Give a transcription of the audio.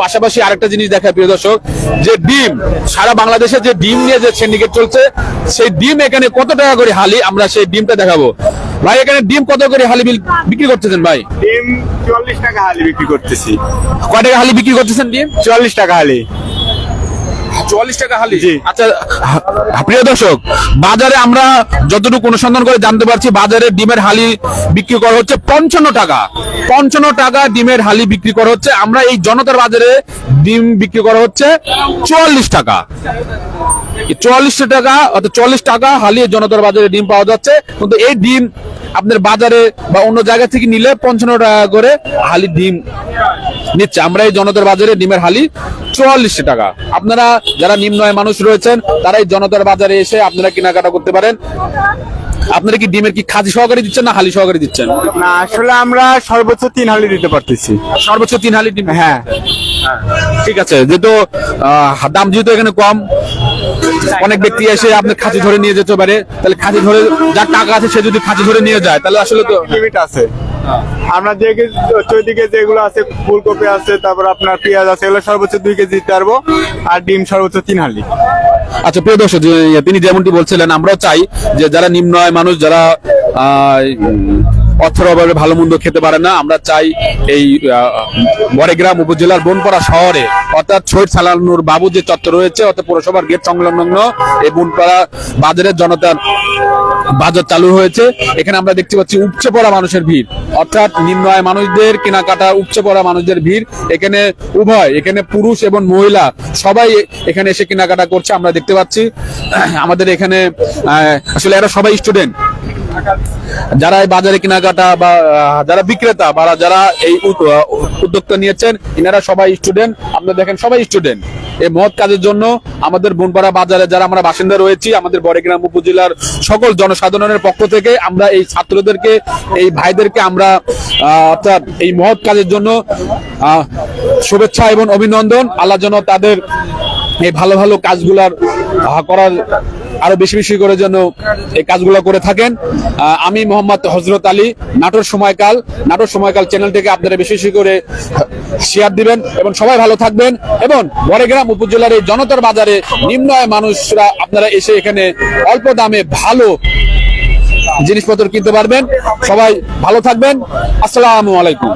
পাশাপাশি আরেকটা জিনিস দেখা প্রিয় দর্শক যে ডিম সারা বাংলাদেশে যে ডিম নিয়ে যে সিন্ডিকেট চলছে সেই ডিম এখানে কত টাকা করে হালি? আমরা সেই ডিমটা দেখাবো। ভাই এখানে ডিম কত করে হালি বিক্রি করতেছেন ভাই? ডিম চুয়াল্লিশ টাকা হালি বিক্রি করতেছি। কয় টাকা হালি বিক্রি করতেছেন ডিম? চুয়াল্লিশ টাকা হালি। চুয়াল্লিশ টাকা হালি। আচ্ছা প্রিয় দর্শক বাজারে আমরা যতটুকু অনুসন্ধান করে জানতে পারছি বাজারে ডিমের হালি বিক্রি করা হচ্ছে পঞ্চান্ন টাকা। পঞ্চান্ন টাকা ডিমের হালি বিক্রি করা হচ্ছে। আমরা এই জনতার বাজারে ডিম বিক্রি করা হচ্ছে চুয়াল্লিশ টাকা। চুয়াল্লিশ টাকা অর্থাৎ চল্লিশ টাকা হালিয়ে জনতার বাজারে ডিম পাওয়া যাচ্ছে। কিন্তু এই ডিম আপনার বাজারে বা অন্য জায়গা থেকে নিলে পঞ্চান্ন টাকা করে হালি ডিম নিচ্ছে। আমরা এই জনতার বাজারে ডিমের হালি চুয়াল্লিশ টাকা। আপনারা যারা নিম্ন আয়ের মানুষ রয়েছেন তারা এই জনতার বাজারে এসে আপনারা কেনাকাটা করতে পারেন। আপনারা কি ডিমের কি খাজি সহকারে দিচ্ছেন না হালি সহকারে দিচ্ছেন? না আসলে আমরা সর্বোচ্চ তিন হালি দিতে পারতেছি। সর্বোচ্চ তিন হালি ডিম? হ্যাঁ। ঠিক আছে যেহেতু আহ, দাম যেহেতু এখানে কম অনেক ব্যক্তি এসে আপনার খাঁচি ধরে নিয়ে যেতে পারে। তাহলে খাঁচি ধরে যার টাকা আছে সে যদি খাঁচি ধরে নিয়ে যায় তাহলে আসলে তো লিমিট আছে। আমরা যে চৈদিকে যেগুলো আছে ফুলকপি আছে তারপর আপনার পেঁয়াজ আছে এগুলো সর্বোচ্চ দুই কেজি দিতে পারব আর ডিম সর্বোচ্চ তিন হালি। আচ্ছা প্রিয় দর্শক তিনি যেমনটি বলছিলেন আমরাও চাই যে যারা নিম্ন আয় মানুষ যারা অর্থের অভাবে ভালো মন্দ খেতে পারে না আমরা চাই এই আহ, বড়গ্রাম উপজেলার বনপাড়া শহরে অর্থাৎ শহীদ সালানুর বাবু যে চত্বর রয়েছে, অর্থাৎ পৌরসভার গেট সংলগ্ন এই বনপাড়া বাজারের জনতার বাজার চালু হয়েছে। এখানে আমরা দেখতে পাচ্ছি উপচে পড়া মানুষের ভিড়। অর্থাৎ নিম্ন আয় মানুষদের, কেনাকাটা উপচে পড়া মানুষদের ভিড়। এখানে উভয়, এখানে পুরুষ এবং মহিলা সবাই এখানে এসে কেনাকাটা করছে। আমরা দেখতে পাচ্ছি, আমাদের এখানে আসলে এরা সবাই স্টুডেন্ট যারা এই বাজারে কেনাকাটা বা যারা বিক্রেতা বা যারা এই উদ্যোক্তা নিয়েছেন এনারা সবাই স্টুডেন্ট আপনারা দেখেন সবাই স্টুডেন্ট এই মহৎ কাজের জন্য আমাদের বনপাড়া বাজারে যারা আমরা বাসিন্দা রয়েছি, আমাদের বড়গ্রাম উপজেলার সকল জনসাধারণের পক্ষ থেকে আমরা এই ছাত্রদেরকে, এই ভাইদেরকে আমরা অর্থাৎ এই মহৎ কাজের জন্য শুভেচ্ছা এবং অভিনন্দন। আল্লাহ যেন তাদের এই ভালো ভালো কাজগুলার করার আরও বেশি বেশি করে যেন এই কাজগুলো করে থাকেন। আমি মোহাম্মদ হজরত আলী। নাটোর সময়কাল নাটোর সময়কাল চ্যানেল থেকে আপনারা বেশি বেশি করে শেয়ার দিবেন এবং সবাই ভালো থাকবেন এবং বড়গ্রাম উপজেলার এই জনতার বাজারে নিম্ন মানুষরা আপনারা এসে এখানে অল্প দামে ভালো জিনিসপত্র কিনতে পারবেন। সবাই ভালো থাকবেন। আসসালামু আলাইকুম।